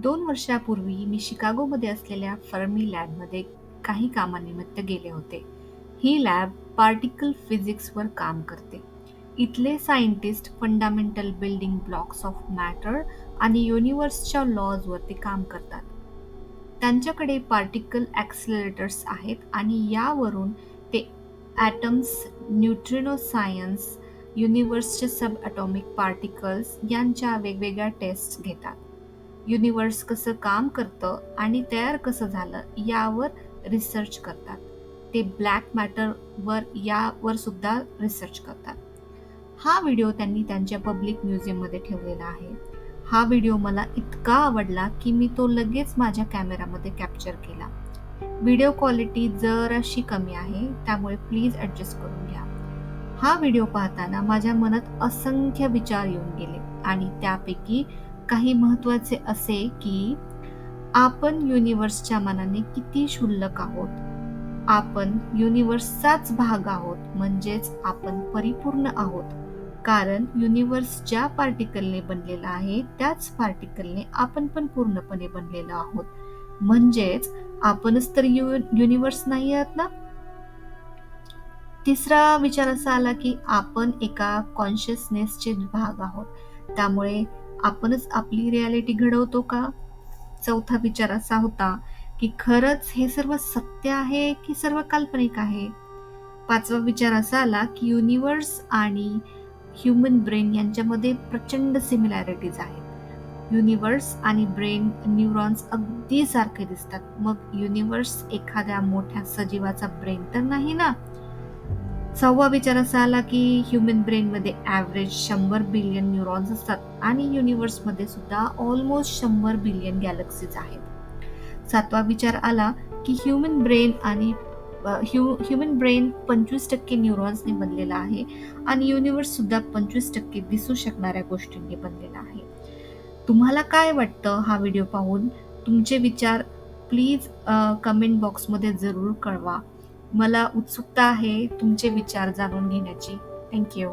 दोन वर्षापूर्वी मी शिकागोमध्ये असलेल्या फर्मी लॅबमध्ये काही कामानिमित्त गेले होते. ही लॅब पार्टिकल फिजिक्सवर काम करते. इथले scientist fundamental building blocks of matter आणि युनिवर्सच्या लॉजवरती काम करतात. त्यांच्याकडे पार्टिकल ॲक्सिलरेटर्स आहेत आणि यावरून ते ॲटम्स न्यूट्रिनो सायन्स युनिवर्सचे सब ॲटॉमिक पार्टिकल्स यांच्या वेगवेगळ्या टेस्ट घेतात. युनिवर्स कसं काम करतं आणि तयार कसं झालं यावर रिसर्च करतात. ते ब्लॅक मॅटरवर यावर सुद्धा रिसर्च करतात. हा व्हिडिओ त्यांनी त्यांच्या पब्लिक म्युझियममध्ये ठेवलेला आहे. हा व्हिडिओ मला इतका आवडला की मी तो लगेच माझ्या कॅमेरामध्ये कॅप्चर केला. व्हिडिओ क्वालिटी जराशी कमी आहे त्यामुळे प्लीज ॲडजस्ट करून घ्या. हा व्हिडिओ पाहताना माझ्या मनात असंख्य विचार येऊन गेले आणि त्यापैकी काही महत्त्वाचे असे की आपण युनिवर्सच्या मनाने किती क्षुल्लक आहोत? आपण युनिवर्सचाच भाग आहोत म्हणजेच आपण परिपूर्ण आहोत. कारण युनिवर्स ज्या पार्टिकलने बनलेला आहे त्याच पार्टिकलने आपण पण पूर्णपणे बनलेलो आहोत. म्हणजेच आपणच तर यु युनिवर्स नाही आहात ना? तिसरा विचार असा आला की आपण एका कॉन्शियसनेसचे भाग आहोत. त्यामुळे आपणच आपली रियालिटी घडवतो का? चौथा विचार असा होता की खरंच हे सर्व सत्य आहे की सर्व काल्पनिक आहे? पाचवा विचार असा आला की युनिवर्स आणि ह्युमन ब्रेन यांच्यामध्ये प्रचंड सिमिलॅरिटीज आहेत. युनिवर्स आणि ब्रेन न्यूरॉन्स अगदी सारखे दिसतात. मग युनिवर्स एखाद्या मोठ्या सजीवाचा ब्रेन तर नाही ना? सहावा विचार असा आला की ह्युमन ब्रेनमध्ये ॲव्हरेज शंभर बिलियन न्यूरॉन्स असतात आणि युनिवर्समध्ये सुद्धा ऑलमोस्ट शंभर बिलियन गॅलेक्सीज आहेत. सातवा विचार आला की ह्युमन ब्रेन आणि ह्यु ह्युमन ब्रेन पंचवीस टक्के न्यूरॉन्सने बनलेला आहे आणि युनिवर्ससुद्धा पंचवीस टक्के दिसू शकणाऱ्या गोष्टींनी बनलेला आहे. तुम्हाला काय वाटतं हा व्हिडिओ पाहून? तुमचे विचार प्लीज कमेंट बॉक्समध्ये जरूर कळवा. मला उत्सुकता आहे तुमचे विचार जाणून घेण्याची. थँक्यू